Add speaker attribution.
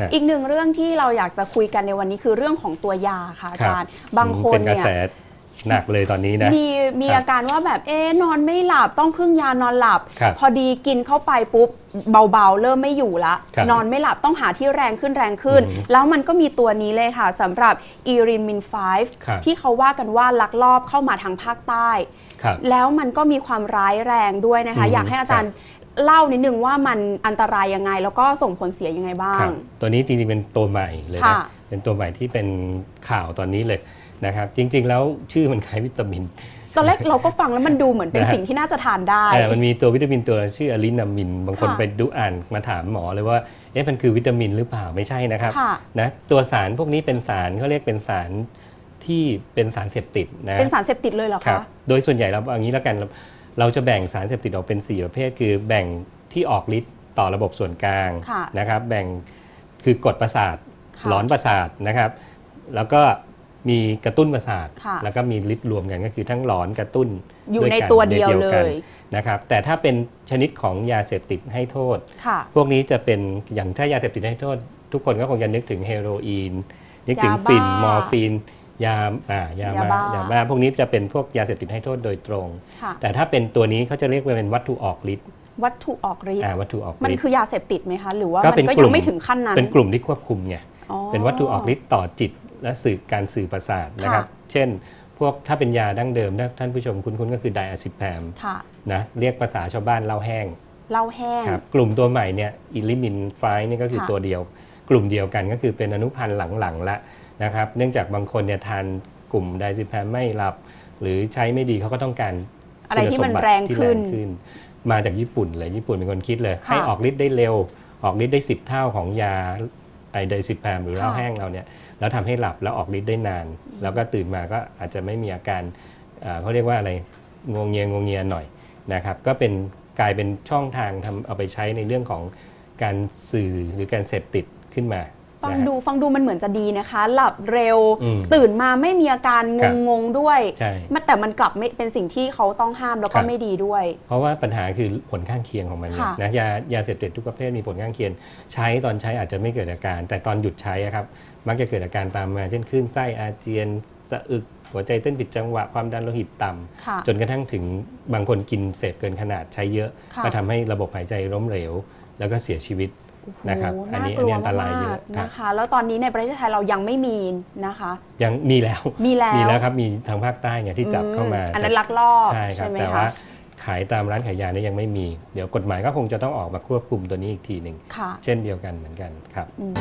Speaker 1: ฮะ
Speaker 2: อีกหนึ่งเรื่องที่เราอยากจะคุยกันในวันนี้คือเรื่องของตัวยาค่ะอาจารย์บางคน
Speaker 1: เป็นกระ
Speaker 2: เนี่ย
Speaker 1: แสหนักเลยตอนนี้นะ
Speaker 2: มีมี
Speaker 1: ครับ
Speaker 2: อาการว่าแบบเอ๊ะนอนไม่หลับต้องพึ่งยานอนหลับ
Speaker 1: ครับ
Speaker 2: พอดีกินเข้าไปปุ๊บเบาๆ เริ่มไม่อยู่ละ
Speaker 1: ครับ
Speaker 2: นอนไม่หลับต้องหาที่แรงขึ้นแรงขึ้น
Speaker 1: อือหือ
Speaker 2: แล้วมันก็มีตัวนี้เลยค่ะสำหรับอีรินมิน
Speaker 1: ครับ
Speaker 2: 5ที่เขาว่ากันว่าลักลอบเข้ามาทางภาคใต้
Speaker 1: ครับ
Speaker 2: แล้วมันก็มีความร้ายแรงด้วยนะคะ
Speaker 1: อืม
Speaker 2: อยากให้อาจารย์ เล่านิดนึงว่ามันอันตรายยังไง แล้วก็ส่งผลเสียยังไงบ้า
Speaker 1: ครั
Speaker 2: ง
Speaker 1: บตัวนี้จริงๆเป็นตัวใหม่เลยนะ
Speaker 2: ค่ะ
Speaker 1: เป็นตัวใหม่ที่เป็นข่าวตอนนี้เลยนะครับ จริง ๆ แล้วชื่อมันคล้ายวิตามิน
Speaker 2: ตอนแรกเราก็ฟังแล้วมันดูเหมือนเป็น
Speaker 1: นะฮะ
Speaker 2: สิ่งที่น่าจะทานได้
Speaker 1: แต่มันมีตัววิตามินตัวชื่ออะลินามิน บางคน
Speaker 2: ค่ะ
Speaker 1: ไปดูอ่านมาถามหมอเลยว่า เอ๊ะ มันคือวิตามินหรือเปล่า ไม่ใช่นะครับ
Speaker 2: ค่ะ
Speaker 1: นะ ตัวสารพวกนี้เป็นสารเขาเรียกเป็นสารที่เป็นสารเสพติดนะ
Speaker 2: เป็นสารเสพติดเลยเหรอ
Speaker 1: ครั
Speaker 2: คะ
Speaker 1: บโดยส่วนใหญ่เราเอาอย่างนี้แล้วกัน เราเราจะแบ่งสารเสพติดออกเป็น 4 ประเภท คือแบ่งที่ออกฤทธิ์ต่อระบบส่วนกลาง
Speaker 2: ค่ะ
Speaker 1: นะครับ แบ่งคือกดประสาท
Speaker 2: ค่ะ
Speaker 1: หลอนประสาทนะครับ แล้วก็มีกระตุ้นประสาท
Speaker 2: ค่ะ
Speaker 1: แล้วก็มีฤทธิ์รวมกันก็คือทั้งหลอนกระตุ้น
Speaker 2: อยู่
Speaker 1: ด้
Speaker 2: ใน
Speaker 1: กัน
Speaker 2: ตัวเดียว
Speaker 1: ใน
Speaker 2: เล
Speaker 1: กัน
Speaker 2: ย
Speaker 1: นะครับ แต่ถ้าเป็นชนิดของยาเสพติดให้โทษ
Speaker 2: ค่ะ
Speaker 1: พวกนี้จะเป็นอย่างถ้ายาเสพติดให้โทษ ทุกคนก็คงจะนึกถึงเฮโรอีนนึกถึง
Speaker 2: ยาบ้า
Speaker 1: ฟินมอร์ฟีน ยาอ่ายายาบ้า
Speaker 2: บ้ายา
Speaker 1: บ้าพวกนี้จะเป็นพวกยาเสพติดให้โทษโดยตรง
Speaker 2: ค่ะ
Speaker 1: แต่ถ้าเป็นตัวนี้เขาจะเรียกว่าเป็นวัตถุออกฤทธิ์
Speaker 2: วัตถุออกฤทธิ์
Speaker 1: อ่าวัตถุออก
Speaker 2: มัน
Speaker 1: ฤทธิ์
Speaker 2: คือยาเสพติดไหมคะ หรือว่า
Speaker 1: ก็
Speaker 2: มัน
Speaker 1: เป็น
Speaker 2: ก็
Speaker 1: กลุ่
Speaker 2: ยัง
Speaker 1: ม
Speaker 2: ไม่ถึงขั้นนั้น
Speaker 1: เป็นกลุ่มที่ควบคุมไง
Speaker 2: อ๋อ
Speaker 1: เป็นวัตถุออกฤทธิ์ต่อจิตและสื่อการสื่อประสาทนะครับเช่น พวกถ้าเป็นยาดั้งเดิมถ้าท่านผู้ชมคุ้นๆก็คือไดอะซิแพม
Speaker 2: ค่ะ
Speaker 1: นะเรียกภาษาชาวบ้านเหล้าแห้ง
Speaker 2: เหล้าแห้ง
Speaker 1: ครับกลุ่มตัวใหม่เนี่ยอิลิมินไฟนี่ก็คือ
Speaker 2: ค่ะ
Speaker 1: ตัวเดียว กลุ่มเดียวกันก็คือเป็นอนุพันธ์หลังๆละนะครับ เนื่องจากบางคนเนี่ยทานกลุ่มไดซิแพมไม่หลับ หรือใช้ไม่ดีเขาก็ต้องการ
Speaker 2: อะไรที่มัน
Speaker 1: คุณสบัติ
Speaker 2: แรง
Speaker 1: ที่
Speaker 2: ขึ้น
Speaker 1: ขึ้นมาจากญี่ปุ่นเลยญี่ปุ่นเป็นคนคิดเลย
Speaker 2: ค่ะ
Speaker 1: ให้ออกฤทธิ์ได้เร็ว ออกฤทธิ์ได้ 10 เท่าของยาไอไดซิแพมหรือเหล้า
Speaker 2: ค่ะ
Speaker 1: แห้งเราเนี่ยแล้วทำให้หลับแล้วออกฤทธิ์ได้นาน แล้วก็ตื่นมาก็อาจจะไม่มีอาการเอ่อเขาเรียกว่าอะไรงวงเงียงวงเงียหน่อยนะครับก็เป็นกลายเป็นช่องทางทำเอาไปใช้ในเรื่องของการสื่อหรือการเสพติด ขึ้นมา
Speaker 2: ฟัง
Speaker 1: นะฮะ
Speaker 2: ดูฟังดูมันเหมือนจะดีนะคะ หลับเร็ว
Speaker 1: อืม
Speaker 2: ตื่นมาไม่มีอาการ
Speaker 1: ครั
Speaker 2: ง
Speaker 1: บ
Speaker 2: งงๆด้วย
Speaker 1: ใช่
Speaker 2: มันแต่มันกลับไม่เป็นสิ่งที่เขาต้องห้ามแล้ว
Speaker 1: ค
Speaker 2: ก็
Speaker 1: รับ
Speaker 2: ไม่ดีด้วย
Speaker 1: เพราะว่าปัญหาคือผลข้างเคียงของมันเนี่ย
Speaker 2: ค่ะ
Speaker 1: นะยายาเสพติดทุกประเภทมีผลข้างเคียง ใช้ตอนใช้อาจจะไม่เกิดอาการ แต่ตอนหยุดใช้อะครับมักจะเกิดอาการตามมา เช่นคลื่นไส้อาเจียนสะอึกหัวใจเต้นผิดจังหวะความดันโลหิตต่ำ
Speaker 2: ค่ะ
Speaker 1: จนกระทั่งถึงบางคนกินเสพเกินขนาดใช้เยอะ
Speaker 2: ค่ะ
Speaker 1: ก็ทำให้ระบบหายใจล้มเหลว แล้วก็เสียชีวิต นะครับ
Speaker 2: โโห
Speaker 1: อันนี้า
Speaker 2: ก
Speaker 1: อัน
Speaker 2: ลัว
Speaker 1: นี้อันตรายเยอะ
Speaker 2: มาก
Speaker 1: ครับ
Speaker 2: นะคะ แล้วตอนนี้ในประเทศไทยเรายังไม่มีนะคะ
Speaker 1: ยังมีแล้ว
Speaker 2: มีแล้ว
Speaker 1: มีแล้วครับมีทางภาคใต้เนี่ยที่จับเข้ามา
Speaker 2: อือันนั้น
Speaker 1: แต่
Speaker 2: ลักลอบ
Speaker 1: ใช่ครับ
Speaker 2: ไหม
Speaker 1: แต่
Speaker 2: คะ
Speaker 1: ว่าขายตามร้านขายยาเนี่ยยังไม่มี เดี๋ยวกฎหมายก็คงจะต้องออกมาควบคุมตัวนี้อีกทีหนึ่ง
Speaker 2: ค่ะ
Speaker 1: เช่นเดียวกันเหมือนกันครับ
Speaker 2: อืม